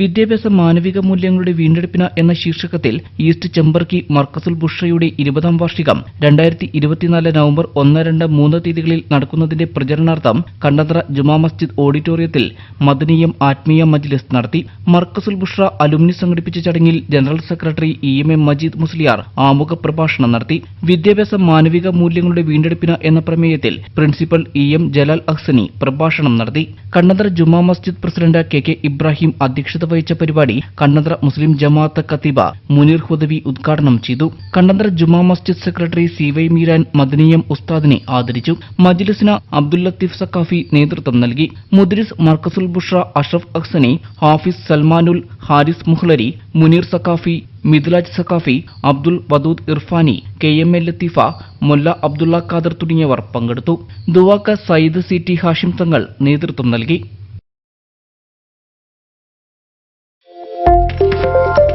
വിദ്യാഭ്യാസ മാനവിക മൂല്യങ്ങളുടെ വീണ്ടെടുപ്പിന് എന്ന ശീർഷകത്തിൽ ഈസ്റ്റ് ചെമ്പർക്കി മർക്കസുൽ ബുഷയുടെ ഇരുപതാം വാർഷികം രണ്ടായിരത്തി ഇരുപത്തിനാല് നവംബർ ഒന്ന് രണ്ട് മൂന്ന് തീയതികളിൽ നടക്കുന്നതിന്റെ പ്രചരണാർത്ഥം കണ്ടത്ര ജുമാ മസ്ജിദ് ഓഡിറ്റോറിയത്തിൽ മദനീയം ആത്മീയ മജ്ലിസ് നടത്തി. മർക്കസുൽ ബുഷ്ര അലുമിനി സംഘടിപ്പിച്ച ചടങ്ങിൽ general secretary E M M Majeed Musliyar ആമുഖ പ്രഭാഷണം നടത്തി. വിദ്യാഭ്യാസ മാനവിക മൂല്യങ്ങളുടെ വീണ്ടെടുപ്പിന് എന്ന പ്രമേയത്തിൽ principal E M Jalal Ahsani പ്രഭാഷണം നടത്തി. Kannanthara Juma Masjid president K K Ibrahim അധ്യക്ഷത വഹിച്ച പരിപാടി കണ്ണന്തറ മുസ്ലിം ജമാഅത്ത് കത്തീബ മുനീർ ഹുദവി ഉദ്ഘാടനം ചെയ്തു. Kannanthara Juma Masjid secretary C Y Meeran Madaneeyam ഉസ്താദിനെ ആദരിച്ചു. മജ്ലിസിന് അബ്ദുൽ ലത്തീഫ് സക്കാഫി നേതൃത്വം നൽകി. മുദ്രിസ് Markazul Bushra Ashraf Ahsani Hafiz Salmanul Haris Muhlari Muneer Sakhafi Mithulaj Sakhafi Abdul Wadood Irfani K M L Latheefa Mulla Abdulla Khader തുടങ്ങിയവർ പങ്കെടുത്തു. ദുവാക്ക സയ്യിദ് സി ടി ഹാഷിം തങ്ങൾ നേതൃത്വം നൽകി. Thank you.